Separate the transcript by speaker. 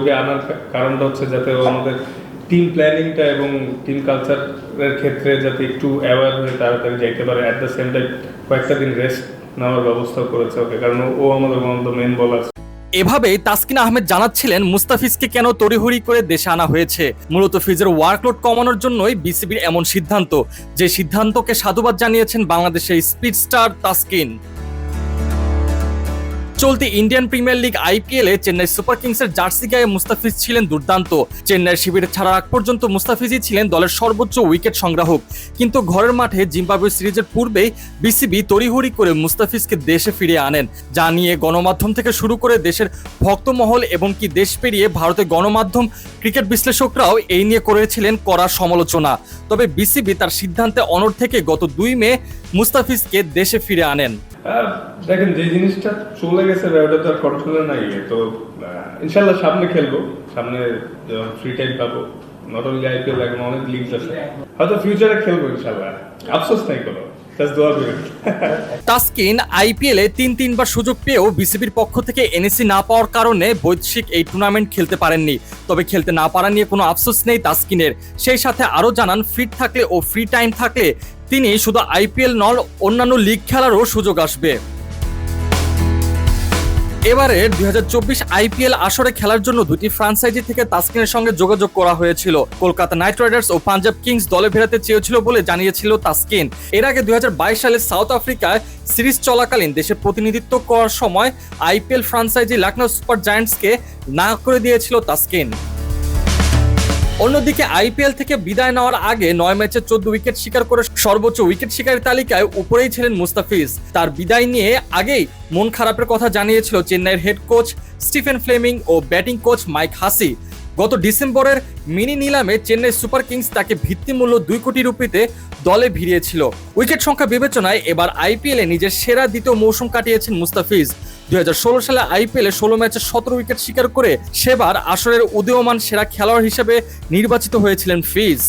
Speaker 1: ওকে আনার কারণটা হচ্ছে যাতে আমাদের টিম প্ল্যানিংটা এবং টিম কালচারের ক্ষেত্রে যাতে একটু অ্যাওয়ার হয়ে তাড়াতাড়ি যাইতে পারে অ্যাট দ্য সেম টাইম কয়েকটা দিন রেস্ট নেওয়ার ব্যবস্থা করেছে ওকে, কারণ ও আমাদের অফ মেন বলার
Speaker 2: এভাবেই তাসকিন আহমেদ জানাচ্ছিলেন, মুস্তাফিজকে কেন তড়িহড়ি করে দেশে আনা হয়েছে? মূলত ফিজের ওয়ার্কলোড কমানোর জন্যই বিসিবির এমন সিদ্ধান্ত, যে সিদ্ধান্তকে সাধুবাদ জানিয়েছেন বাংলাদেশের স্পিড স্টার তাসকিন। চলতি ইন্ডিয়ান প্রিমিয়ার লিগ আইপিএলে চেন্নাই সুপার কিংসের জার্সি গায়ে মুস্তাফিজ ছিলেন দুর্দান্ত। চেন্নাইয়ের শিবিরে ছাড়ার আগ পর্যন্ত মুস্তাফিজই ছিলেন দলের সর্বোচ্চ উইকেট সংগ্রাহক। কিন্তু ঘরের মাঠে জিম্বাবুয়ে সিরিজের পূর্বেই বিসিবি তড়িহড়ি করে মুস্তাফিজকে দেশে ফিরিয়ে আনেন, যা নিয়ে গণমাধ্যম থেকে শুরু করে দেশের ভক্তমহল এবং কি দেশ পেরিয়ে ভারতের গণমাধ্যম, ক্রিকেট বিশ্লেষকরাও এই নিয়ে করেছিলেন কড়া সমালোচনা। তবে বিসিবি তার সিদ্ধান্তে অনড় থেকে গত দুই মে মুস্তাফিজকে দেশে ফিরে আনেন।
Speaker 1: দেখেন যে জিনিসটা চলে গেছে বা ওটা তো আর কন্ট্রোলে নাই। তো ইনশাল্লাহ সামনে খেলব। সামনে ফ্রি টাইম পাবো। নট অনলি আইপিএল এখন অনেক লিগস আছে। হয়তো ফিউচারে খেলব ইনশাল্লাহ। আফসোস নাই কোনো।
Speaker 2: তাসকিন আইপিএলে তিন, তিনবার সুযোগ পেয়েও বিসিবির পক্ষ থেকে এনএসি না পাওয়ার কারণে বৈশ্বিক এই টুর্নামেন্ট খেলতে পারেননি। তবে খেলতে না পারা নিয়ে কোনো আফসোস নেই তাসকিনের। সেই সাথে আরও জানান ফিট থাকলে ও ফ্রি টাইম থাকলে তিনি শুধু আইপিএল নল অন্যান্য লিগ খেলারও সুযোগ আসবে। এবারে দু হাজার চব্বিশ আইপিএল আসরে খেলার জন্য দুটি ফ্রাঞ্চাইজি থেকে তাসকিনের সঙ্গে যোগাযোগ করা হয়েছিল। কলকাতা নাইট রাইডার্স ও পাঞ্জাব কিংস দলে ফেরাতে চেয়েছিল বলে জানিয়েছিল তাসকিন। এর আগে দুই হাজার বাইশ সালে সাউথ আফ্রিকায় সিরিজ চলাকালীন দেশে প্রতিনিধিত্ব করার সময় আইপিএল ফ্রাঞ্চাইজি লখনৌ সুপার জায়ান্টসকে না করে দিয়েছিল তাসকিন। অন্যদিকে আইপিএল থেকে বিদায় নেওয়ার আগে নয় ম্যাচে চোদ্দ উইকেট শিকার করে সর্বোচ্চ উইকেট শিকারের তালিকায় উপরেই ছিলেন মুস্তাফিজ। তার বিদায় নিয়ে আগেই মন খারাপের কথা জানিয়েছিল চেন্নাইয়ের হেড কোচ স্টিফেন ফ্লেমিং ও ব্যাটিং কোচ মাইক হাসি। গত ডিসেম্বরের মিনি নিলামে চেন্নাই সুপার কিংস তাকে ভিত্তিমূল্য দুই কোটি রুপিতে দলে ভিড়িয়েছিল। উইকেট সংখ্যা বিবেচনায় এবার আইপিএলে নিজের সেরা দ্বিতীয় মৌসুম কাটিয়েছেন মুস্তাফিজ। দুই হাজার ষোলো সালে আইপিএলে ষোলো ম্যাচে সতেরো উইকেট শিকার করে সেবার আসরের উদীয়মান সেরা খেলোয়াড় হিসেবে নির্বাচিত হয়েছিলেন ফিজ।